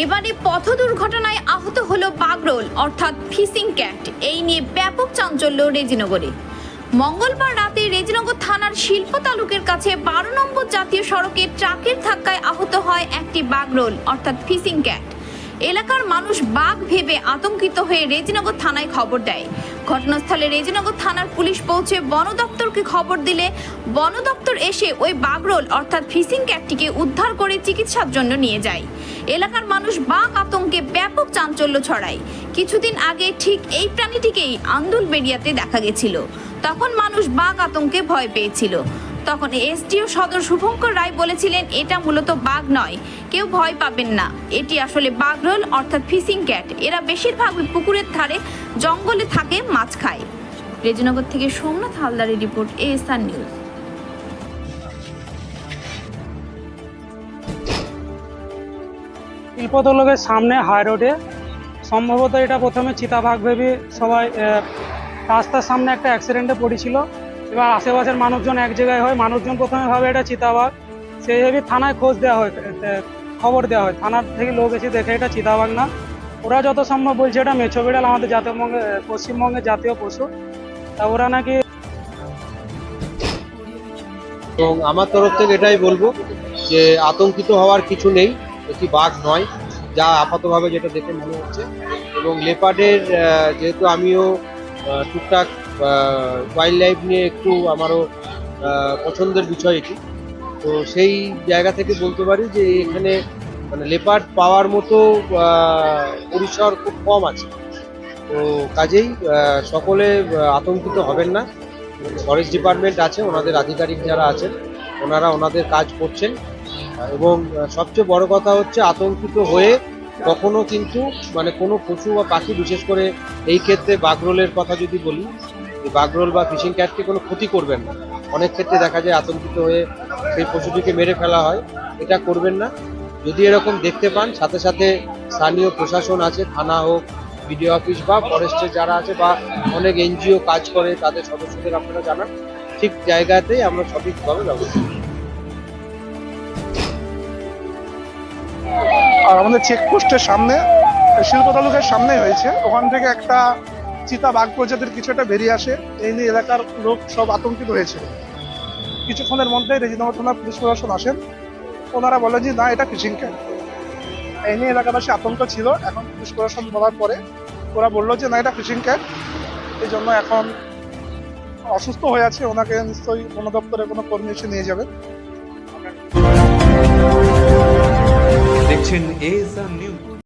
এবারে পথ দুর্ঘটনায় আহত হলো বাগরোল, অর্থাৎ ফিসিং ক্যাট। এই নিয়ে ব্যাপক চাঞ্চল্য রেজিনগরে। মঙ্গলবার রাতে রেজিনগর থানার শিল্প তালুকের কাছে বারো নম্বর জাতীয় সড়কে ট্রাকের ধাক্কায় আহত হয় একটি বাগরোল, অর্থাৎ ফিসিং ক্যাট। এলাকার মানুষ বাঘ ভেবে আতঙ্কিত হয়ে রেজিনগর থানায় খবর দেয়। ঘটনাস্থলে রেজিনগর থানার পুলিশ পৌঁছে বন দপ্তরকে খবর দিলে বন দপ্তর এসে ওই বাগরোল অর্থাৎ ফিশিং ক্যাটটিকে উদ্ধার করে চিকিৎসার জন্য নিয়ে যায়। এলাকার মানুষ বাঘ আতঙ্কে ব্যাপক চাঞ্চল্য ছড়ায়। কিছুদিন আগে ঠিক এই প্রাণীটিকেই আন্দুল বেরিয়াতে দেখা গেছিল। তখন মানুষ বাঘ আতঙ্কে ভয় পেয়েছিল। তখন এসডিও সদর শুভঙ্কর রায় বলেছিলেন, এটা মূলত বাঘ নয়। কেউ ভয় পাবেন না। এটি আসলে বাঘরোল, অর্থাৎ ফিশিং ক্যাট। এরা বেশিরভাগ পুকুরের ধারে জঙ্গলে থাকে, মাছ খায়। রেজনগর থেকে সোমনাথ হালদারের রিপোর্ট, এএসআর নিউজ। শিল্পতলকের সামনে হাই রোডে। সম্ভবত এটা প্রথমে চিতাবাঘ ভেবে সবাই রাস্তার সামনে একটা অ্যাক্সিডেন্টে পড়েছিল। এবার আশেপাশের মানুষজন এক জায়গায় হয়, মানুষজন প্রথমে ভাবে এটা চিতাবাঘ। সেই ভেবে থানায় খোঁজ দেওয়া হয় খবর দেওয়া হয়। থানার থেকে লোক এসে দেখে এটা চিতাবাঘ না। ওরা যত সম্ভব বলছে এটা মেছো বিড়াল, আমাদের জাতীয় পশ্চিমবঙ্গের জাতীয় পশু। তা ওরা নাকি এবং আমার তরফ থেকে এটাই বলব যে আতঙ্কিত হওয়ার কিছু নেই, এটি বাঘ নয়, যা আপাতভাবে যেটা দেখে মনে হচ্ছে। এবং লেপার্ডের যেহেতু আমিও টুকটাক ওয়াইল্ড লাইফ নিয়ে একটু আমারও পছন্দের বিষয় এটি। তো সেই জায়গা থেকে বলতে পারি যে এখানে মানে লেপার্ড পাওয়ার মতো পরিসর খুব কম আছে। তো কাজেই সকলে আতঙ্কিত হবেন না। ফরেস্ট ডিপার্টমেন্ট আছে, ওনাদের আধিকারিক যারা আছেন, ওনারা ওনাদের কাজ করছেন। এবং সবচেয়ে বড় কথা হচ্ছে আতঙ্কিত হয়ে কখনো কিন্তু মানে কোনো পশু বা পাখি, বিশেষ করে এই ক্ষেত্রে বাগরোলের কথা যদি বলি, যে বাগরোল বা ফিশিং ক্যাটকে কোনো ক্ষতি করবেন না। অনেক ক্ষেত্রে দেখা যায় আতঙ্কিত হয়ে সেই পশুটিকে মেরে ফেলা হয়। এটা করবেন না। যদি এরকম দেখতে পান, সাথে সাথে স্থানীয় প্রশাসন আছে, থানা হোক, বিডিও অফিস বা ফরেস্টের যারা আছে বা অনেক এনজিও কাজ করে, তাদের সদস্যদের আপনারা জানান। ঠিক জায়গাতেই আমরা সঠিকভাবে ব্যবস্থা আমাদের চেকপোস্টের সামনে শিল্প তালুকের সামনে হয়েছে। ওখান থেকে একটা চিতা বাঘ প্রজাতির কিছু একটা বেরিয়ে আসে। এই নিয়ে এলাকার লোক সব আতঙ্কিত হয়েছে। কিছুক্ষণের মধ্যে রেজিনগর থানার পুলিশ প্রশাসন আসেন। ওনারা বলেন যে, না, এটা ফিশিং ক্যাম্প। এই নিয়ে এলাকাবাসী আতঙ্ক ছিল। এখন পুলিশ প্রশাসন বলার পরে ওরা বলল যে, না, এটা ফিশিং ক্যাম্প। এই জন্য এখন অসুস্থ হয়ে আছে। ওনাকে নিশ্চয়ই বন দপ্তরে কোনো কর্মী এসে নিয়ে যাবেন। দেখছেন এএসআর নিউজ